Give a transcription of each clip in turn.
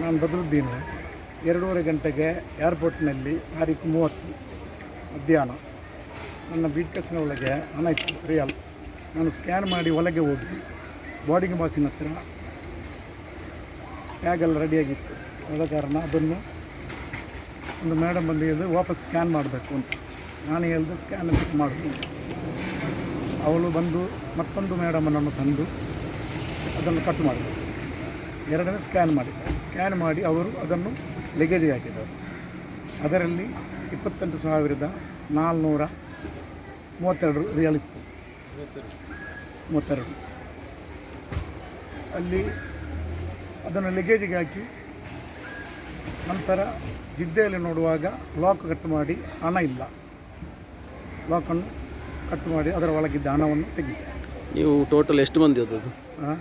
ನಾನು ಬದರುದ್ದೀನ. ಎರಡೂವರೆ ಗಂಟೆಗೆ ಏರ್ಪೋರ್ಟ್ನಲ್ಲಿ ತಾರೀಕು ಮೂವತ್ತು ಮಧ್ಯಾಹ್ನ. ನನ್ನ ಬಿಟ್ಕಸ್ನ ಒಳಗೆ ಹಣ ಇತ್ತು ರಿಯಲ್ ನಾನು ಸ್ಕ್ಯಾನ್ ಮಾಡಿ ಒಳಗೆ ಹೋಗಿ ಬಾಡಿಗೆ ಬಾಸಿನ ಹತ್ರ ಟ್ಯಾಗೆಲ್ಲ ರೆಡಿಯಾಗಿತ್ತು ಆದ ಕಾರಣ ಅದನ್ನು ಒಂದು ಮೇಡಮ್ ಬಂದು ಹೇಳಿದ್ರೆ, ವಾಪಸ್ ಸ್ಕ್ಯಾನ್ ಮಾಡಬೇಕು ಅಂತ. ನಾನು ಹೇಳಿದೆ ಸ್ಕ್ಯಾನ್ ಚೆಕ್ ಮಾಡೋದು ಅವಳು ಬಂದು ಮತ್ತೊಂದು ಮೇಡಮನ್ನು ತಂದು ಅದನ್ನು ಕಟ್ ಮಾಡಿದರು. ಎರಡನೇ ಸ್ಕ್ಯಾನ್ ಮಾಡಿದ್ದಾರೆ. ಸ್ಕ್ಯಾನ್ ಮಾಡಿ ಅವರು ಅದನ್ನು ಲಗೇಜಿಗೆ ಹಾಕಿದರು ಅದರಲ್ಲಿ ಇಪ್ಪತ್ತೆಂಟು ಸಾವಿರದ ನಾಲ್ನೂರ ಮೂವತ್ತೆರಡು ರಿಯಲ್ ಇತ್ತು. ಮೂವತ್ತೆರಡು. ಅಲ್ಲಿ ಅದನ್ನು ಲಗೇಜಿಗೆ ಹಾಕಿ ನಂತರ ಜಿದ್ದೆಯಲ್ಲಿ ನೋಡುವಾಗ ಲಾಕ್ ಕಟ್ ಮಾಡಿ ಹಣ ಇಲ್ಲ. ಲಾಕನ್ನು ಕಟ್ ಮಾಡಿ ಅದರ ಒಳಗಿದ್ದ ಹಣವನ್ನು ತೆಗೆದಿದೆ ನೀವು ಟೋಟಲ್ ಎಷ್ಟು ಮಂದಿ ಅದು ಹಾಂ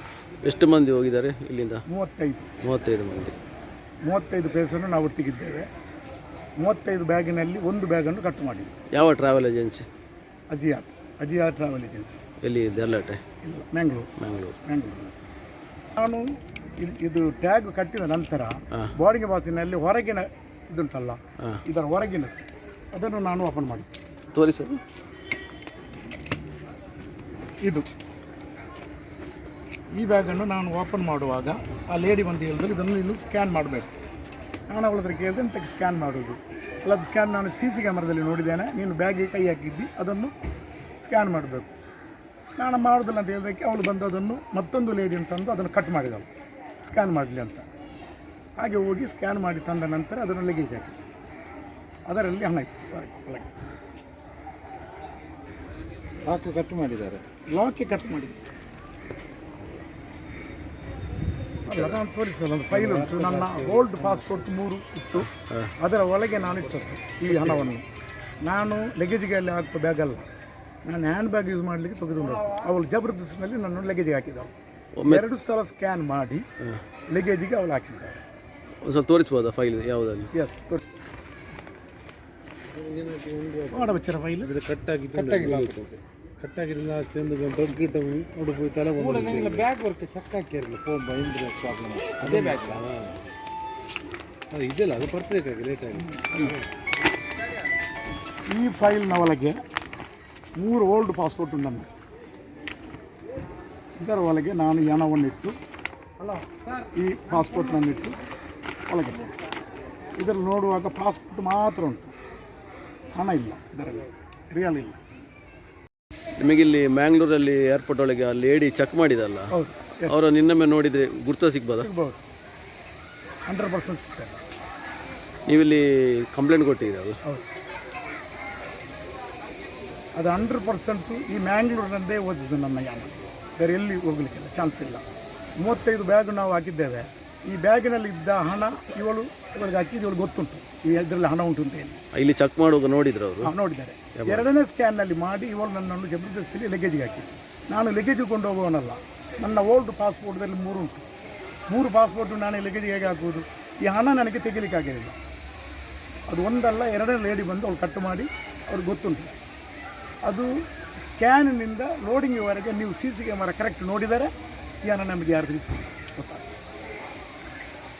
ಎಷ್ಟು ಮಂದಿ ಹೋಗಿದ್ದಾರೆ ಇಲ್ಲಿಂದ? ಮೂವತ್ತೈದು. ಮೂವತ್ತೈದು ಮಂದಿ. ಮೂವತ್ತೈದು ಪೇಸನ್ನು ನಾವು ಒಟ್ಟಿಗಿದ್ದೇವೆ. ಮೂವತ್ತೈದು ಬ್ಯಾಗಿನಲ್ಲಿ ಒಂದು ಬ್ಯಾಗನ್ನು ಕಟ್ ಮಾಡಿದ್ದು. ಯಾವ ಟ್ರಾವೆಲ್ ಏಜೆನ್ಸಿ ಅಜಿಯಾತ್. ಅಜಿಯಾ ಟ್ರಾವೆಲ್ ಏಜೆನ್ಸಿ ಎಲ್ಲಿ ದೆಲ್ಲಟೆ ಇಲ್ಲ ಮ್ಯಾಂಗ್ಳೂರು ಮ್ಯಾಂಗ್ಳೂರು ಮ್ಯಾಂಗ್ಳೂರು ನಾನು ಇದು ಟ್ಯಾಗ್ ಕಟ್ಟಿದ ನಂತರ. ಬಾಡಿಗೆ ಬಾಸಿನಲ್ಲಿ ಹೊರಗಿನ ಇದುಂಟಲ್ಲ ಇದರ ಹೊರಗಿನ ಅದನ್ನು ನಾನು ಓಪನ್ ಮಾಡಿ ತೋರಿಸ. ಇದು. ಈ ಬ್ಯಾಗನ್ನು ನಾನು ಓಪನ್ ಮಾಡುವಾಗ ಆ ಲೇಡಿ ಬಂದು ಹೇಳಿದ್ರೆ ಇದನ್ನು ಇನ್ನು ಸ್ಕ್ಯಾನ್ ಮಾಡಬೇಕು. ನಾನು ಅವಳ ಹತ್ರ ಕೇಳಿದೆ ಅಂತ ಸ್ಕ್ಯಾನ್ ಮಾಡೋದು? ಅಲ್ಲ ಅದು ಸ್ಕ್ಯಾನ್ ನಾನು ಸಿ ಸಿ ಕ್ಯಾಮ್ರಾದಲ್ಲಿ ನೋಡಿದ್ದೇನೆ ನೀನು ಬ್ಯಾಗಿಗೆ ಕೈ ಹಾಕಿದ್ದಿ ಅದನ್ನು ಸ್ಕ್ಯಾನ್ ಮಾಡಬೇಕು. ನಾನು ಮಾಡೋದಿಲ್ಲ ಅಂತ ಹೇಳಿದಕ್ಕೆ ಅವಳು ಬಂದು ಅದನ್ನು ಮತ್ತೊಂದು ಲೇಡಿ ಅಂತಂದು ಅದನ್ನು ಕಟ್ ಮಾಡಿದಳು. ಸ್ಕ್ಯಾನ್ ಮಾಡಲಿ ಅಂತ. ಹಾಗೆ ಹೋಗಿ ಸ್ಕ್ಯಾನ್ ಮಾಡಿ ತಂದ ನಂತರ ಅದನ್ನು ಲಗೇಜ್ ಹಾಕಿ. ಅದರಲ್ಲಿ ಹಣ ಇತ್ತು ಒಳಗೆ. ಹಾಕು ಕಟ್ ಮಾಡಿದ್ದಾರೆ. ಲಾಕೆ ಕಟ್ ಮಾಡಿದ್ದು ಅಲ್ಲ ನಾನು ತೋರಿಸಲ್ಲ ಒಂದು ಫೈಲ್ ಉಂಟು. ನನ್ನ ಓಲ್ಡ್ ಪಾಸ್ಪೋರ್ಟ್ ಮೂರು ಇತ್ತು. ಅದರ ಒಳಗೆ ನಾನು ಇಟ್ಟದ್ದು ಈ ಹಣವನ್ನು. ನಾನು ಲಗೇಜಿಗೆ ಅಲ್ಲಿ ಹಾಕುವ ಬ್ಯಾಗ್ ಅಲ್ಲ. ನಾನು ಹ್ಯಾಂಡ್ ಬ್ಯಾಗ್ ಯೂಸ್ ಮಾಡಲಿಕ್ಕೆ ತೆಗೆದುಕೊಂಡು ಅವಳು ಜಬರ್ದಸ್ತಿನಲ್ಲಿ ನನ್ನ ಲಗೇಜಿಗೆ ಹಾಕಿದಳು. ಎರಡು ಸಲ ಸ್ಕ್ಯಾನ್ ಮಾಡಿ ಲಗೇಜಿಗೆ ಅವಳು ಹಾಕಿದ್ದಾರೆ ಒಂದು ಸ್ವಲ್ಪ ತೋರಿಸ್ಬೋದಾ ಫೈಲ್ ಯಾವುದಲ್ಲಿ ಎಸ್ ತೋರಿಸಿ ಮಾಡಬಚ್ಚರ ಫೈಲ್ ಕಟ್ಟಾಗಿಲ್ಲ ಕಟ್ಟಾಗಿರಲಿಲ್ಲ ಅಷ್ಟೊಂದು ದೊಡ್ಡ ಗಿಟ್ಟ ಉಡುಪು ತಲೆ ಬಂದು ಬ್ಯಾಗ್ ವರ್ಕ್ ಚೆಕ್ ಹಾಕಿರಲಿ ಫೋನ್ ಬೈಂದ್ರೆ ಪ್ರಾಬ್ಲಮ್ ಅದೇ ಬ್ಯಾಗ್ ಅದು ಇದೆಲ್ಲ ಅದು ಬರ್ತದೆ ಲೇಟಾಗಿ ಈ ಫೈಲ್ ಒಳಗೆ ಮೂರು ಓಲ್ಡ್ ಪಾಸ್ಪೋರ್ಟ್ ನನ್ನ ಇದರ ಒಳಗೆ ನಾನು ಈ ಹಣವನ್ನಿಟ್ಟು ಈ ಪಾಸ್ಪೋರ್ಟ್ನನ್ನಿಟ್ಟು ಒಳಗೆ ಇಟ್ಟೆ. ಇದರಲ್ಲಿ ನೋಡುವಾಗ ಪಾಸ್ಪೋರ್ಟ್ ಮಾತ್ರ ಉಂಟು. ಹಣ ಇಲ್ಲ ಇದರಲ್ಲಿ ರಿಯಲ್ ಇಲ್ಲ. ನಿಮಗಿಲ್ಲಿ ಮ್ಯಾಂಗ್ಳೂರಲ್ಲಿ ಏರ್ಪೋರ್ಟ್ ಒಳಗೆ ಆ ಏಡಿ ಚೆಕ್ ಮಾಡಿದಲ್ಲ? ಹೌದು ಅವರ ನಿನ್ನೊಮ್ಮೆ ನೋಡಿದರೆ ಗುರ್ತ ಸಿಗ್ಬೋದಾ? ಸಿಗ್ಬೋದು. ಹಂಡ್ರೆಡ್ ಪರ್ಸೆಂಟ್ ನೀವಿಲ್ಲಿ ಕಂಪ್ಲೇಂಟ್ ಕೊಟ್ಟಿದ್ದೀರಲ್ಲ ಹೌದು. ಅದು ಹಂಡ್ರೆಡ್ ಪರ್ಸೆಂಟು ಈ ಮ್ಯಾಂಗ್ಳೂರಿನದ್ದೇ ಓದಿದ್ದು ನನ್ನ ಯಾನ. ಬೇರೆ ಎಲ್ಲಿ ಹೋಗ್ಲಿಕ್ಕಿಲ್ಲ ಚಾನ್ಸ್ ಇಲ್ಲ. ಮೂವತ್ತೈದು ಬ್ಯಾಗ್ ನಾವು ಹಾಕಿದ್ದೇವೆ. ಈ ಬ್ಯಾಗಿನಲ್ಲಿ ಇದ್ದ ಹಣ ಇವಳು ಇವಳಿಗೆ ಹಾಕಿದ್ದು ಇವಳು ಗೊತ್ತುಂಟು. ಈ ಇದರಲ್ಲಿ ಹಣ ಉಂಟು ಅಂತ ಹೇಳಿ. ಇಲ್ಲಿ ಚೆಕ್ ಮಾಡುವಾಗ ನೋಡಿದ್ರು ಅವರು? ನೋಡಿದ್ದಾರೆ. ಎರಡನೇ ಸ್ಕ್ಯಾನ್ನಲ್ಲಿ ಮಾಡಿ ಇವಳು ನನ್ನನ್ನು ಜಬರ್ದಸ್ತಿಲಿ ಲಗೇಜಿಗೆ ಹಾಕಿ ನಾನು ಲಗೇಜಿಗೆ ಕೊಂಡು ಹೋಗುವವನಲ್ಲ. ನನ್ನ ಓಲ್ಡ್ ಪಾಸ್ಪೋರ್ಟ್ದಲ್ಲಿ ಮೂರು ಉಂಟು. ಮೂರು ಪಾಸ್ಪೋರ್ಟು ನಾನು ಲಗೇಜಿಗೆ ಹೇಗೆ ಹಾಕುವುದು? ಈ ಹಣ ನನಗೆ ತೆಗಿಲಿಕ್ಕೆ ಆಗಿರಲಿಲ್ಲ. ಅದು ಒಂದಲ್ಲ ಎರಡನೇ ಲೇಡಿ ಬಂದು ಅವಳು ಕಟ್ ಮಾಡಿ ಅವ್ರಿಗೆ ಗೊತ್ತುಂಟು. ಅದು ಸ್ಕ್ಯಾನಿನಿಂದ ಲೋಡಿಂಗ್ವರೆಗೆ ನೀವು ಸಿ ಸಿ ಕ್ಯಾಮರಾ ಕರೆಕ್ಟ್ ನೋಡಿದರೆ ಈ ಹಣ ನಮಗೆ ಯಾರು ತಿಳಿಸಿ